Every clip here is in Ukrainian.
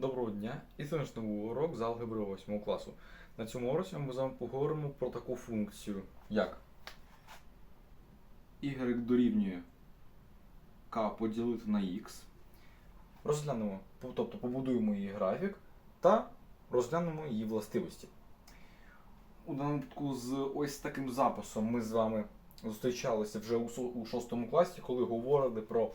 Доброго дня! І це наш новий урок з алгебри 8 класу. На цьому уроці ми з вами поговоримо про таку функцію, як y дорівнює k поділити на x. розглянемо, тобто побудуємо її графік та розглянемо її властивості. У даному випадку з ось таким записом Ми з вами зустрічалися вже у, у 6 класі, коли говорили про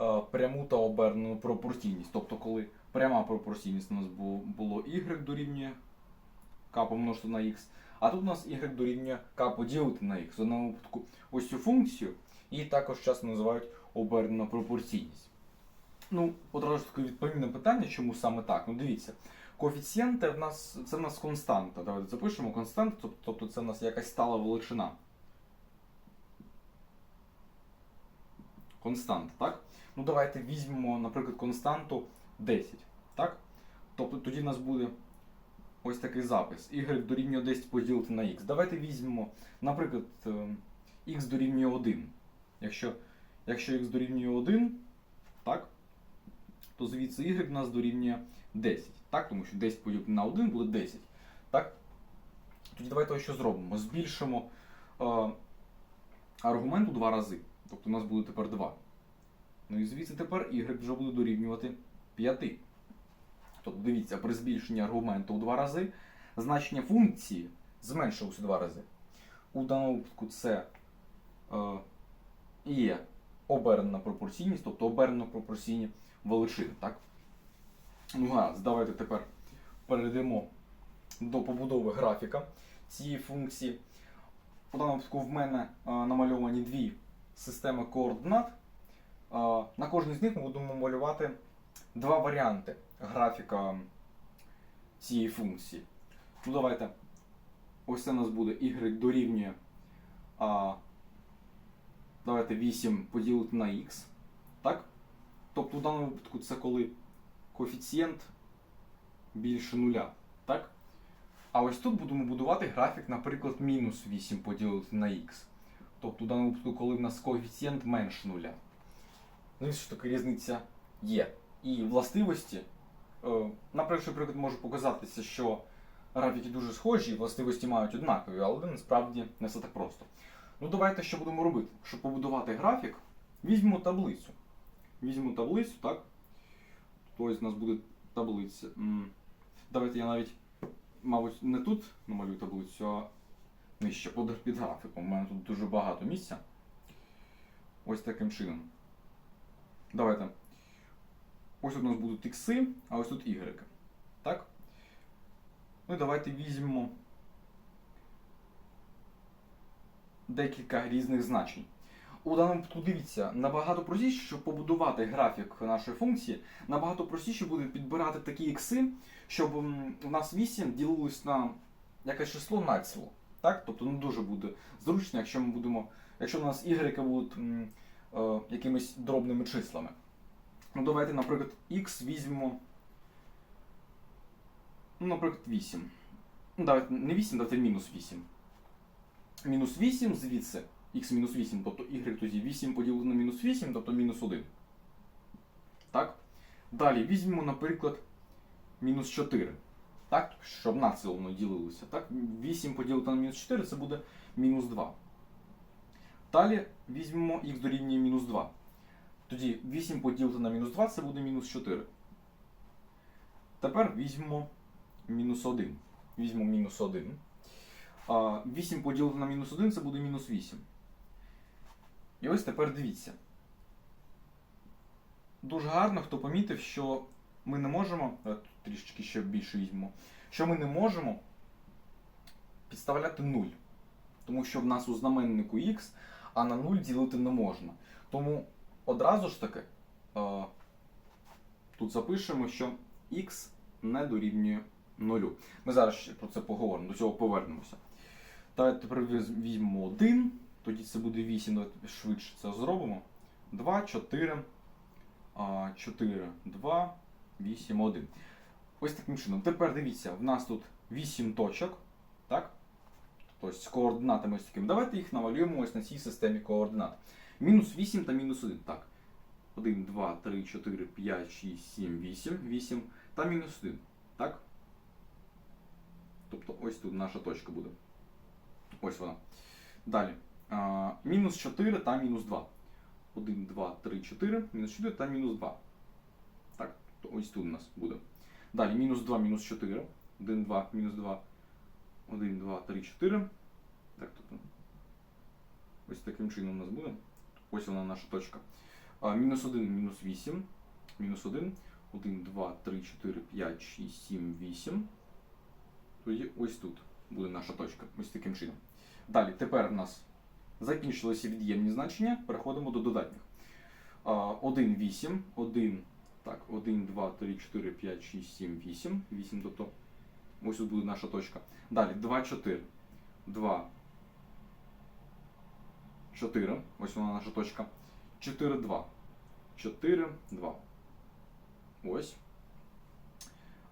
е, пряму та обернену пропорційність. Тобто, коли пряма пропорційність у нас було, було y дорівнює k помножити на x, А тут у нас y дорівнює k поділити на x. В даному випадку ось цю функцію і також часто називають обернена пропорційність. Ну, Одразу ж таки відповім питання, чому саме так. Ну дивіться, коефіцієнти в нас це в нас константа. Давайте запишемо константу, тобто це в нас якась стала величина. Константа, так? Ну давайте візьмемо, наприклад, константу 10. Так? Тобто тоді в нас буде ось такий запис. Y дорівнює 10 поділити на x. Давайте візьмемо, наприклад, е, x дорівнює 1. Якщо, якщо x дорівнює 1, так? то звідси y в нас дорівнює 10. Так? Тому що 10 поділити на 1 буде 10. Так? Тоді давайте ось що зробимо. Збільшимо е, аргумент у два рази. Тобто у нас буде тепер 2. Ну і звідси тепер y вже буде дорівнювати 5. Тобто дивіться, при збільшенні аргументу у два рази значення функції зменшилось у два рази. У даному випадку це е, є обернена пропорційність, тобто обернено пропорційні величини. Так? Ну гаразд, давайте тепер перейдемо до побудови графіка цієї функції. У даному випадку в мене е, намальовані дві системи координат. Е, на кожній з них ми будемо малювати два варіанти графіка цієї функції. Ну давайте. Ось це у нас буде y дорівнює. А, давайте 8 поділити на x. Так? Тобто в даному випадку це коли коефіцієнт більше нуля. Так? А ось тут будемо будувати графік, наприклад, мінус 8 поділити на х. Тобто в даному випадку, коли в нас коефіцієнт менше нуля. Ну і що таки різниця є. І властивості, е, на перший приклад може показатися, що графіки дуже схожі, властивості мають однакові, але насправді не все так просто. Ну давайте що будемо робити? Щоб побудувати графік, візьмемо таблицю. Візьмемо таблицю, так? Тобто у нас буде таблиця. Давайте я навіть, мабуть, не тут намалюю таблицю, а нижче під графіком. У мене тут дуже багато місця. Ось таким чином. Давайте. Ось тут у нас будуть ікси, а ось тут y. Так? Ну і давайте візьмемо декілька різних значень. У даному випадку дивіться, набагато простіше, щоб побудувати графік нашої функції, набагато простіше буде підбирати такі ікси, щоб у нас 8 ділилось на якесь число націло. Так? Тобто не дуже буде зручно, якщо ми будемо, якщо у нас y будуть е, якимись дробними числами. Ну, давайте, наприклад, x візьмемо. Ну, наприклад, 8. Ну, давайте не 8, давайте мінус 8. Мінус 8 звідси x мінус 8, тобто y тоді 8 поділити на мінус 8, тобто мінус 1. Так? Далі візьмемо, наприклад, мінус 4. Так? Щоб націлено ділилося. Так? 8 поділити на мінус 4 це буде мінус 2. Далі візьмемо x дорівнює мінус 2. Тоді 8 поділити на мінус 2 це буде мінус 4. Тепер візьмемо мінус 1. Візьмемо мінус 1. 8 поділити на мінус 1 це буде мінус 8. І ось тепер дивіться. Дуже гарно, хто помітив, що ми не можемо. Тут трішечки ще більше візьмемо. Що ми не можемо підставляти 0. Тому що в нас у знаменнику x, а на 0 ділити не можна. Тому одразу ж таки е, тут запишемо, що x не дорівнює 0. Ми зараз ще про це поговоримо, до цього повернемося. Давайте тепер візьмемо 1, тоді це буде 8, давайте швидше це зробимо. 2, 4, 4, 2, 8, 1. Ось таким чином. Тепер дивіться, в нас тут 8 точок, так? Тобто з координатами ось такими. Давайте їх намалюємо ось на цій системі координат. Мінус 8 та мінус 1. Так. 1, 2, 3, 4, 5, 6, 7, 8. 8. та мінус 1. Так? Тобто ось тут наша точка буде. Ось вона. Далі. А, мінус 4 та мінус 2. 1, 2, 3, 4, мінус 4 та мінус 2. Так, то ось тут у нас буде. Далі мінус 2, мінус 4. 1, 2, мінус 2. 1, 2, 3, 4. Так, тобто. Ось таким чином у нас буде. Ось вона наша точка. Мінус 1, мінус 8. Мінус 1. 1, 2, 3, 4, 5, 6, 7, 8. Тоді ось тут буде наша точка. Ось таким чином. Далі, тепер у нас закінчилися від'ємні значення, переходимо до додатніх. 1, 8, 1, так, 1, 2, 3, 4, 5, 6, 7, 8. 8, тобто ось тут буде наша точка. Далі 2, 4. 2, 4. Ось вона наша точка. 4, 2. 4, 2. Ось.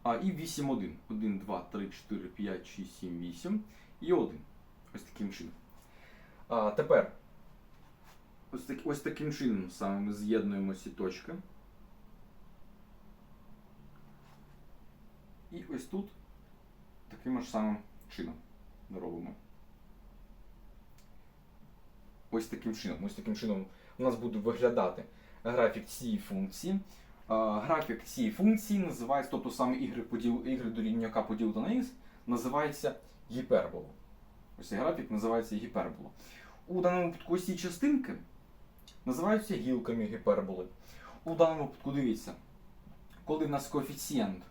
А, і 8, 1. 1, 2, 3, 4, 5, 6, 7, 8. І 1. Ось таким чином. А, тепер. Ось, так, ось таким чином саме ми з'єднуємо ці точки. І ось тут таким ж самим чином робимо. Ось таким чином. Ось таким чином у нас буде виглядати графік цієї функції. Графік цієї функції називається, тобто саме y, поділ, y дорівнює k поділити на x, називається гіпербола. Ось цей графік називається гіпербола. У даному випадку ось ці частинки називаються гілками гіперболи. У даному випадку дивіться, коли в нас коефіцієнт,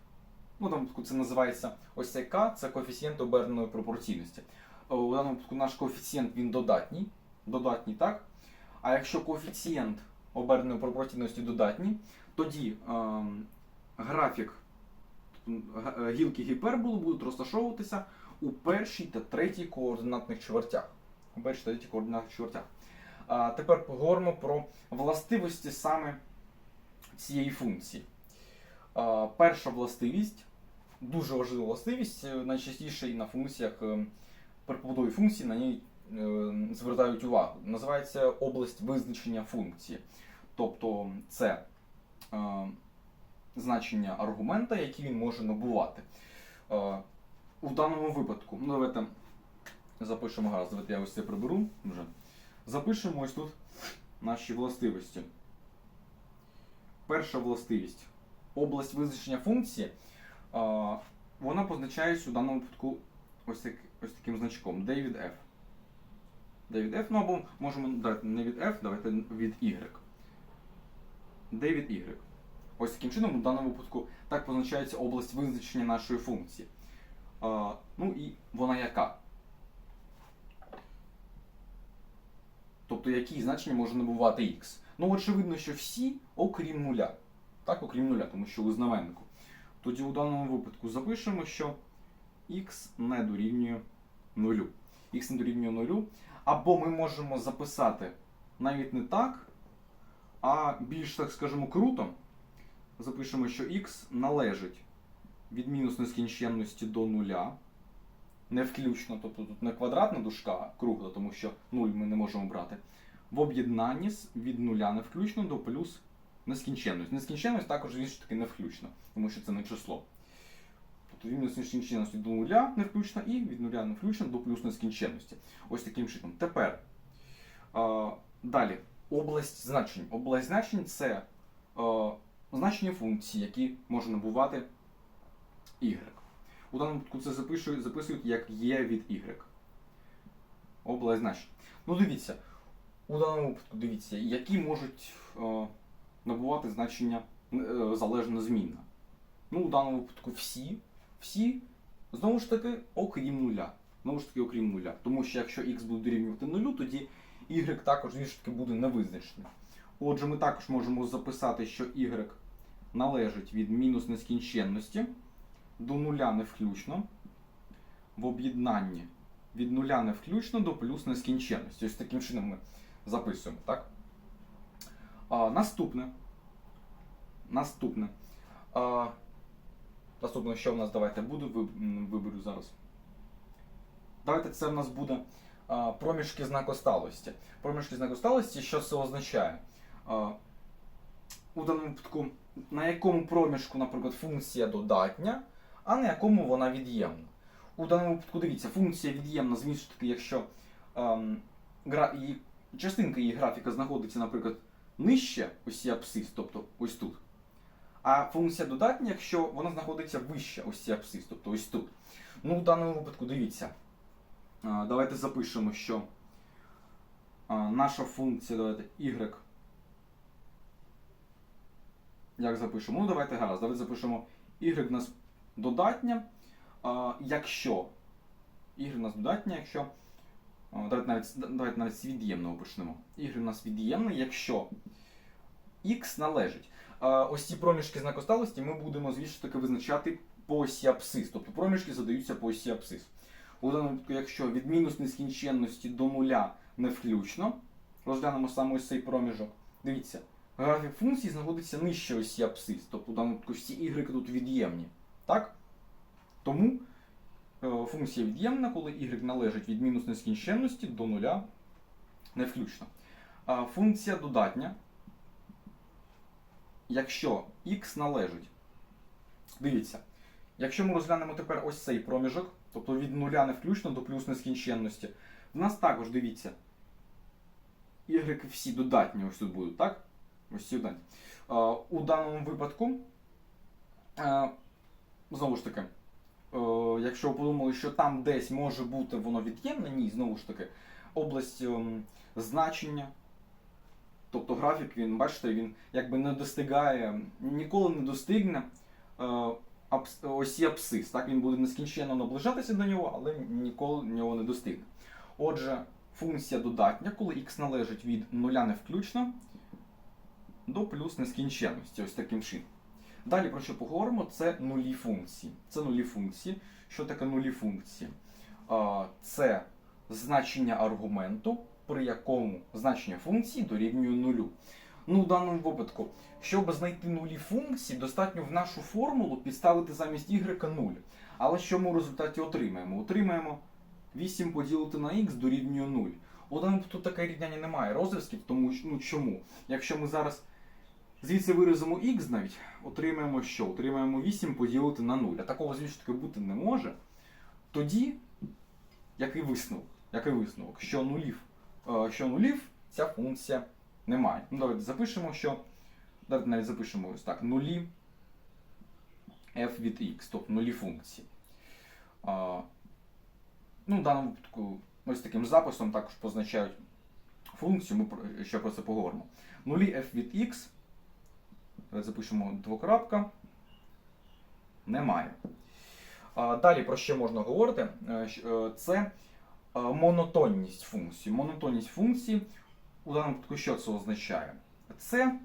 ну, в даному випадку це називається ось цей k, це коефіцієнт оберненої пропорційності. Е, У даному випадку наш коефіцієнт він додатній, додатній, так? А якщо коефіцієнт оберненої пропорційності додатній, тоді ем, графік е, гілки гіперболи будуть розташовуватися у першій та третій координатних чвертях. У першій та третій координатних чвертях. А тепер поговоримо про властивості саме цієї функції. А, перша властивість, дуже важлива властивість, е, найчастіше і на функціях е, при побудові функції на ній звертають увагу. Називається область визначення функції. Тобто це е, значення аргумента, який він може набувати. Е, у даному випадку, ну давайте запишемо гаразд, давайте я ось це приберу вже. Запишемо ось тут наші властивості. Перша властивість. Область визначення функції. а, Вона позначається у даному випадку ось, так, ось таким значком D від F. D F, ну або можемо дати не від F, давайте від Y. D від Y. Ось таким чином, у даному випадку так позначається область визначення нашої функції. А, ну і вона яка? Тобто які значення може набувати x. Ну, очевидно, що всі, окрім нуля. Так, окрім нуля, тому що у знаменнику. Тоді у даному випадку запишемо, що x не дорівнює нулю. x не дорівнює нулю. Або ми можемо записати навіть не так, а більш, так скажемо, круто. Запишемо, що x належить від мінус нескінченності до нуля. Не включно, тобто тут не квадратна дужка, а кругла, тому що 0 ми не можемо брати. В об'єднанні від нуля не включно до плюс нескінченність. Нескінченність також звісно таки не включно, тому що це не число. Тобто від нескінченності до нуля не включно і від нуля не включно до плюс нескінченності. Ось таким чином. Тепер а, далі область значень. Область значень це а, значення функцій, які може набувати y. У даному випадку це запишуть, записують як є від y. Область значень. Ну дивіться, у даному випадку дивіться, які можуть е, набувати значення е, залежна змінна. Ну, у даному випадку всі, всі, знову ж таки, окрім нуля. Знову ж таки, окрім нуля. Тому що якщо x буде дорівнювати нулю, тоді y також ж таки буде невизначеним. Отже, ми також можемо записати, що y належить від мінус нескінченності до нуля не включно, в об'єднанні від нуля не включно до плюс нескінченності. Ось таким чином ми записуємо, так? А, наступне. Наступне. А, наступне, що в нас давайте буде, виберу зараз. Давайте це в нас буде а, проміжки знакосталості. Проміжки знакосталості, що це означає? А, у даному випадку на якому проміжку, наприклад, функція додатня, а на якому вона від'ємна. У даному випадку дивіться, функція від'ємна, звісно таки, якщо ем, гра, її, частинка її графіка знаходиться, наприклад, нижче осі абсцис, тобто ось тут. А функція додатня, якщо вона знаходиться вище осі абсцис, тобто ось тут. Ну, в даному випадку дивіться. Давайте запишемо, що наша функція, давайте y. Як запишемо? Ну, давайте гаразд. Давайте запишемо y в нас додатня, якщо. Y в нас додатня, якщо. Давайте навіть, давайте навіть з від'ємного почнемо. Y в нас від'ємне, якщо x належить. Ось ці проміжки знакосталості ми будемо, звісно таки, визначати по осі абсцис. Тобто проміжки задаються по осі абсцис. У даному випадку, якщо від мінус нескінченності до нуля не включно, розглянемо саме ось цей проміжок. Дивіться, графік функції знаходиться нижче осі абсцис. Тобто у даному випадку всі y тут від'ємні. Так? Тому е, функція від'ємна, коли y належить від мінус нескінченності до нуля не включно. Функція додатня, якщо x належить. Дивіться, якщо ми розглянемо тепер ось цей проміжок, тобто від нуля не включно до плюс нескінченності, в нас також дивіться. Y всі додатні ось тут будуть, так? Ось ці додатні. У даному випадку, знову ж таки, якщо ви подумали, що там десь може бути воно від'ємне, ні, знову ж таки, область ем, значення. Тобто графік, він, бачите, він якби не достигає, ніколи не достигне е, осі абсцис. Так? Він буде нескінченно наближатися до нього, але ніколи нього не достигне. Отже, функція додатня, коли x належить від нуля не включно до плюс нескінченності. Ось таким чином. Далі про що поговоримо? Це нулі функції. Це нулі функції. Що таке нулі функції? А, Це значення аргументу, при якому значення функції дорівнює нулю. Ну, в даному випадку, щоб знайти нулі функції, достатньо в нашу формулу підставити замість y 0. Але що ми в результаті отримаємо? Отримаємо 8 поділити на x дорівнює 0. У даному випадку таке рівняння немає розв'язків, тому ну, чому? Якщо ми зараз звідси виразимо x навіть, отримаємо що? Отримаємо 8 поділити на 0. А такого, звісно, таки бути не може. Тоді, який висновок? Який висновок? Що нулів, що нулів ця функція немає. Ну, давайте запишемо, що. Давайте навіть запишемо ось так. Нулі f від x, тобто нулі функції. А, ну, в даному випадку ось таким записом також позначають функцію, ми про- ще про це поговоримо. Нулі f від x. Давайте запишемо двокрапка. Немає. А, далі про що можна говорити? Е, е, Це е, монотонність функції. Монотонність функції у даному випадку що це означає? Це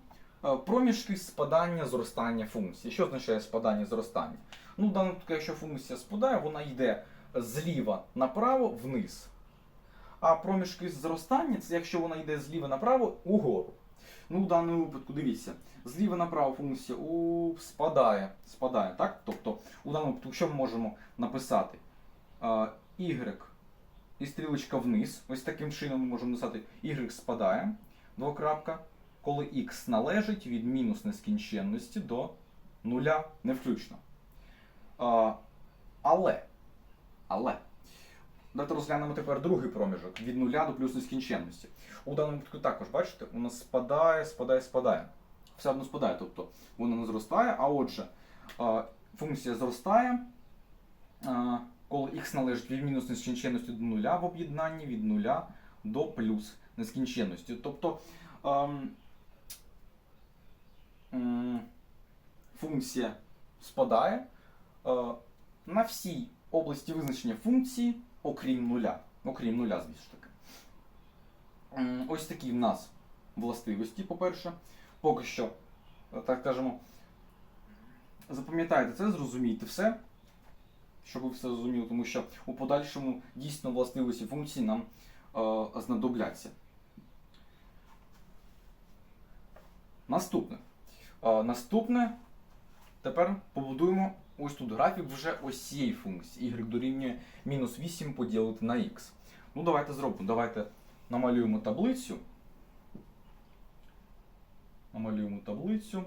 е, проміжки спадання зростання функції. Що означає спадання зростання? Ну, в даному випадку, якщо функція спадає, вона йде зліва направо вниз. А проміжки зростання це якщо вона йде зліва направо угору. Ну, в даному випадку, дивіться, зліва направо функція у, спадає, спадає, так? Тобто, у даному випадку, що ми можемо написати? А, y і стрілочка вниз. Ось таким чином ми можемо написати y спадає, двокрапка, коли x належить від мінус нескінченності до нуля не включно. А, але, але, давайте розглянемо тепер другий проміжок від нуля до плюс нескінченності. У даному випадку також, бачите, у нас спадає, спадає, спадає. Все одно спадає, тобто вона не зростає, а отже, функція зростає, коли x належить від мінус нескінченності до нуля в об'єднанні від нуля до плюс нескінченності. Тобто ем, функція спадає е, на всій області визначення функції, окрім нуля. Окрім нуля, звісно ж таки. М, Ось такі в нас властивості, по-перше. Поки що, е, так кажемо, запам'ятайте це, зрозумійте все, щоб ви все зрозуміли, тому що у подальшому дійсно властивості функції нам е, знадобляться. Наступне. Е, наступне. Тепер побудуємо ось тут графік вже ось цієї функції. y дорівнює мінус 8 поділити на x. Ну, давайте зробимо. Давайте намалюємо таблицю. Намалюємо таблицю.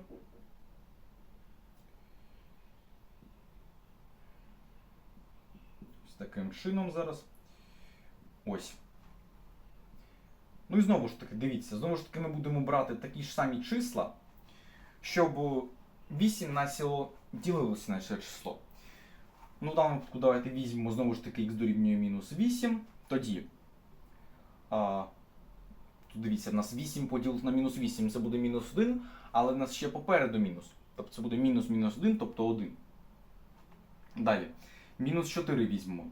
Таким чином зараз. Ось. Ну і знову ж таки, дивіться, знову ж таки ми будемо брати такі ж самі числа, щоб 8 на ціло ділилося на це число. Ну, в даному випадку давайте візьмемо знову ж таки х дорівнює мінус 8. Тоді. А, тут дивіться, в нас 8 поділити на мінус 8, це буде мінус 1, але в нас ще попереду мінус. Тобто це буде мінус мінус 1, тобто 1. Далі. Мінус 4 візьмемо.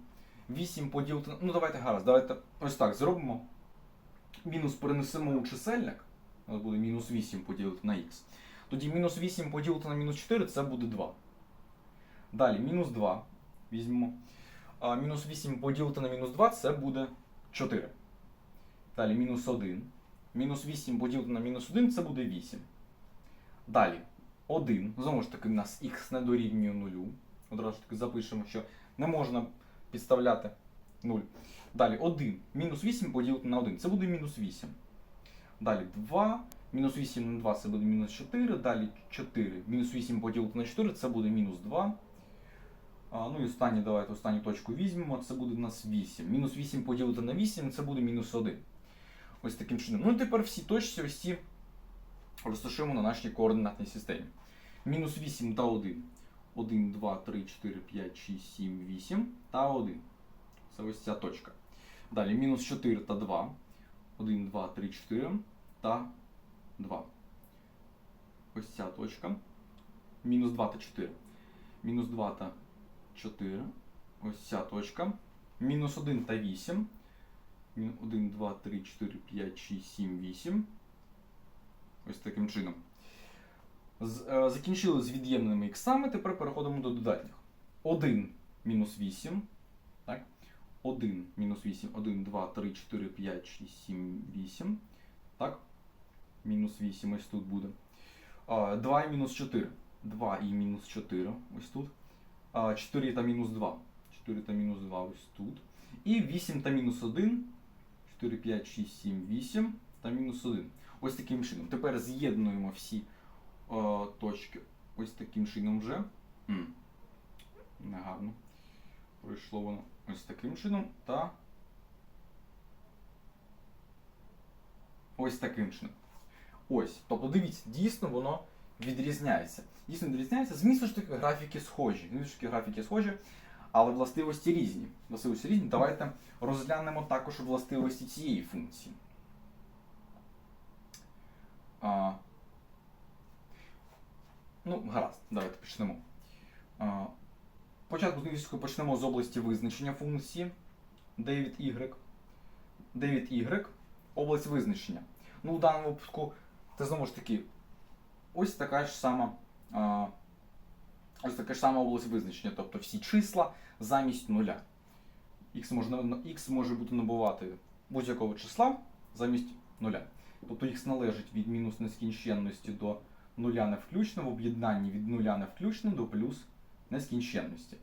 8 поділити. Ну, давайте гаразд, давайте ось так зробимо. Мінус перенесемо у чисельник. У буде мінус 8 поділити на х. Тоді мінус 8 поділити на мінус 4 це буде 2. Далі мінус 2 візьмемо. А, мінус 8 поділити на мінус 2 це буде 4. Далі мінус 1. Мінус 8 поділити на мінус 1 це буде 8. Далі 1. Знову ж таки, в нас х не дорівнює 0. Одразу таки запишемо, що не можна підставляти 0. Далі 1. Мінус 8 поділити на 1. Це буде мінус 8. Далі 2. Мінус 8 на 2 це буде мінус 4. Далі 4. Мінус 8 поділити на 4 це буде мінус 2. А, ну і останнє, давайте останню точку візьмемо. Це буде в нас 8. Мінус 8 поділити на 8 це буде мінус 1. Ось таким чином. Ну і тепер всі точці ось ці розташуємо на нашій координатній системі. Мінус 8 та 1. 1, 2, 3, 4, 5, 6, 7, 8 та 1. Це ось ця точка. Далі мінус 4 та 2. 1, 2, 3, 4 та 2. Ось ця точка. Мінус 2 та 4. Мінус 2 та 4. Ось ця точка. Мінус 1 та 8. 1, 2, 3, 4, 5, 6, 7, 8. Ось таким чином. Е, Закінчили з від'ємними іксами, тепер переходимо до додатніх. 1 мінус 8. Так? 1 мінус 8, 1, 2, 3, 4, 5, 6, 7, 8. Так? Мінус 8 ось тут буде. 2 і мінус 4. 2 і мінус 4 ось тут. 4 та мінус 2. 4 та мінус 2 ось тут. І 8 та мінус 1. 4, 5, 6, 7, 8 та мінус 1. Ось таким чином. Тепер з'єднуємо всі точки ось таким чином вже. Негарно. Пройшло воно ось таким чином та ось таким чином. Ось. Тобто дивіться, дійсно воно відрізняється. Дійсно відрізняється. Зміст ж таки графіки схожі. Зміст ж таки графіки схожі, але властивості різні. Властивості різні. Давайте розглянемо також властивості цієї функції. А, ну, гаразд, давайте почнемо. Початку звісно, почнемо з області визначення функції d y. d y область визначення. Ну, в даному випадку, це знову ж таки, ось така ж сама. Ось така ж сама область визначення, тобто всі числа замість нуля. X можна, x може бути набувати будь-якого числа замість нуля. Тобто x належить від мінус нескінченності до нуля не включно, в об'єднанні від нуля не включно до плюс нескінченності.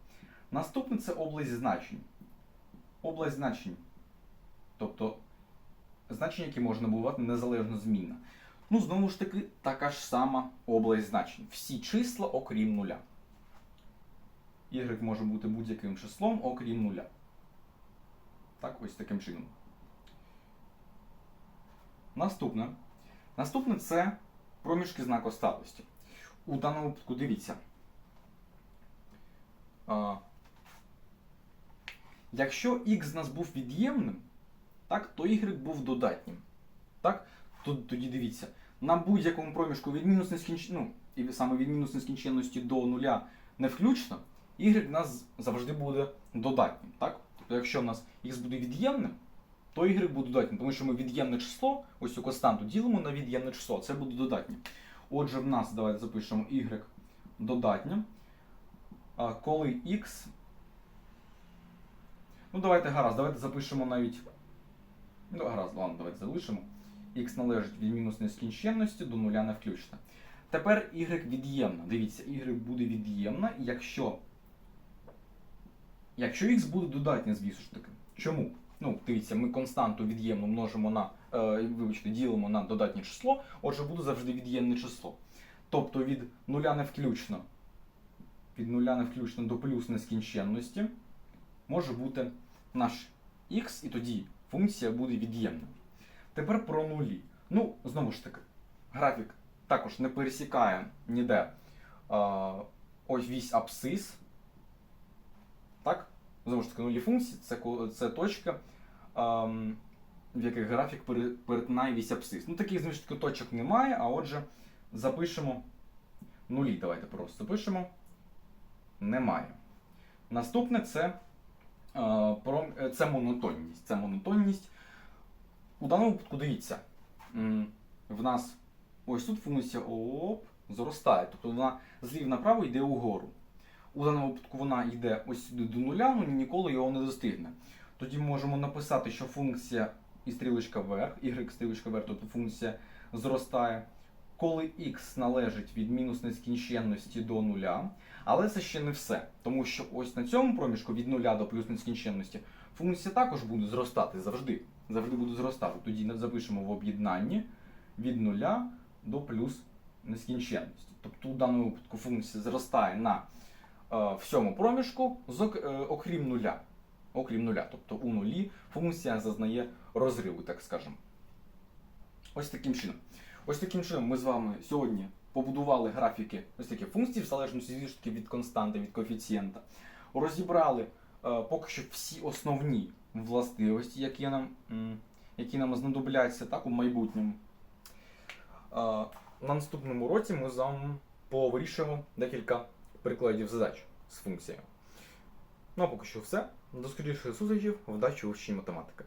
Наступне це область значень. Область значень. Тобто значення, які можна набувати незалежно змінна. Ну, знову ж таки, така ж сама область значень. Всі числа, окрім нуля. Y може бути будь-яким числом, окрім нуля. Так, ось таким чином. Наступне. Наступне це проміжки знаку сталості. У даному випадку дивіться. А, якщо з нас був від'ємним, так, то y був додатнім. Так? То- Тоді дивіться, на будь-якому проміжку від мінус нескінч... ну, і саме від мінус нескінченності до нуля не включно, y в нас завжди буде додатнім. Так? Тобто, якщо в нас x буде від'ємним, то y буде додатнім, тому що ми від'ємне число, ось цю константу ділимо на від'ємне число, це буде додатнє. Отже, в нас давайте запишемо y додатнє. Коли x. Ну, давайте гаразд, давайте запишемо навіть. Ну, гаразд, ладно, давайте залишимо. X належить від мінус нескінченності до нуля не включно. Тепер y від'ємна. Дивіться, y буде від'ємна, якщо. Якщо x буде додатнє, звісно ж таки. Чому? Ну, дивіться, ми константу від'ємну множимо на. Е, вибачте, ділимо на додатнє число, отже, буде завжди від'ємне число. Тобто від нуля не включно від нуля не включно до плюс нескінченності. може бути наш x, і тоді функція буде від'ємною. Тепер про нулі. Ну, знову ж таки, графік також не пересікає ніде е, ось вісь абсцис. Так? Знову ж таки, нулі функції це, це точка, ем, в яких графік пере- перетинає вісь абсцис. Ну, таких, знову ж таки, точок немає, а отже, запишемо нулі. Давайте просто запишемо. Немає. Наступне це, е, про, це монотонність. Це монотонність. У даному випадку дивіться, в нас ось тут функція оп, зростає. Тобто вона злів направо йде угору. У даному випадку вона йде ось сюди до нуля, але ніколи його не достигне. Тоді можемо написати, що функція і стрілочка вверх, y стрілочка вверх, тобто функція зростає, коли x належить від мінус нескінченності до нуля. Але це ще не все. Тому що ось на цьому проміжку від нуля до плюс нескінченності функція також буде зростати завжди. Завжди буде зростати. Тоді запишемо в об'єднанні від нуля до плюс нескінченності. Тобто у даному випадку функція зростає на е, всьому проміжку, з ок- е, окрім нуля. Окрім нуля. Тобто у нулі функція зазнає розриву, так скажемо. Ось таким чином. Ось таким чином ми з вами сьогодні побудували графіки ось такі функції, в залежності від константи, від коефіцієнта. Розібрали е, поки що всі основні властивості, які нам, які нам знадобляться так, у майбутньому. Е, на наступному році ми з вами повирішуємо декілька прикладів задач з функціями. Ну а поки що все. До скоріших зустрічей, вдачі у вченні математики.